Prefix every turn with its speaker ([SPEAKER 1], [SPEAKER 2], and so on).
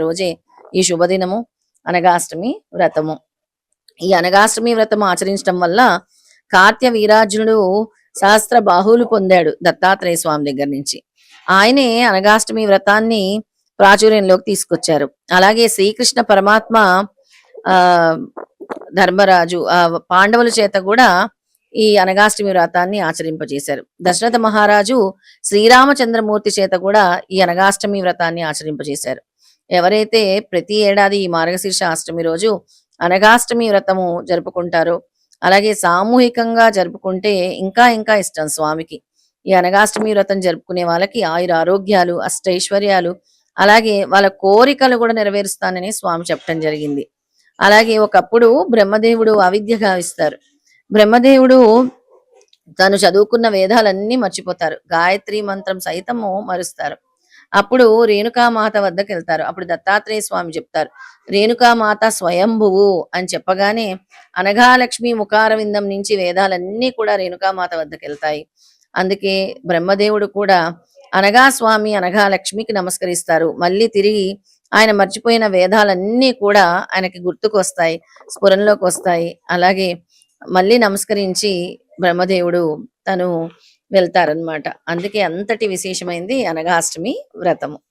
[SPEAKER 1] రోజే ఈ శుభదినము అనగాష్టమి వ్రతము. ఈ అనగాష్టమి వ్రతం ఆచరించడం వల్ల కార్త్య వీరార్జునుడు సహస్ర బాహువులు పొందాడు దత్తాత్రేయ స్వామి దగ్గర నుంచి. ఆయనే అనగాష్టమి వ్రతాన్ని ప్రాచుర్యంలోకి తీసుకొచ్చారు. అలాగే శ్రీకృష్ణ పరమాత్మ ఆ ధర్మరాజు ఆ పాండవుల చేత కూడా ఈ అనగాష్టమి వ్రతాన్ని ఆచరింపజేశారు. దశరథ మహారాజు శ్రీరామచంద్రమూర్తి చేత కూడా ఈ అనగాష్టమి వ్రతాన్ని ఆచరింపజేశారు. ఎవరైతే ప్రతి ఏడాది ఈ మార్గశీర్ష అష్టమి రోజు అనగాష్టమి వ్రతము జరుపుకుంటారో అలాగే సామూహికంగా జరుపుకుంటే ఇంకా ఇంకా ఇష్టం స్వామికి. ఈ అనగాష్టమి వ్రతం జరుపుకునే వాళ్ళకి ఆయుర ఆరోగ్యాలు అష్టైశ్వర్యాలు అలాగే వాళ్ళ కోరికలు కూడా నెరవేరుస్తానని స్వామి చెప్పడం జరిగింది. అలాగే ఒకప్పుడు బ్రహ్మదేవుడు అవిద్య గావిస్తారు. బ్రహ్మదేవుడు తను చదువుకున్న వేదాలన్నీ మర్చిపోతారు. గాయత్రి మంత్రం సైతము మరుస్తారు. అప్పుడు రేణుకామాత వద్దకు వెళ్తారు అప్పుడు దత్తాత్రేయ స్వామి చెప్తారు రేణుకామాత స్వయంభువు అని చెప్పగానే అనఘాలక్ష్మి ముఖారవిందం నుంచి వేదాలన్నీ కూడా రేణుకామాత వద్దకు వెళ్తాయి అందుకే బ్రహ్మదేవుడు కూడా అనగా స్వామి అనగా లక్ష్మికి నమస్కరిస్తారు. మళ్ళీ తిరిగి ఆయన మర్చిపోయిన వేదాలన్నీ కూడా ఆయనకి గుర్తుకొస్తాయి స్ఫురంలోకి వస్తాయి. అలాగే మళ్ళీ నమస్కరించి బ్రహ్మదేవుడు తను వెళ్తారనమాట అందుకే అంతటి విశేషమైంది అనగాష్టమి వ్రతము.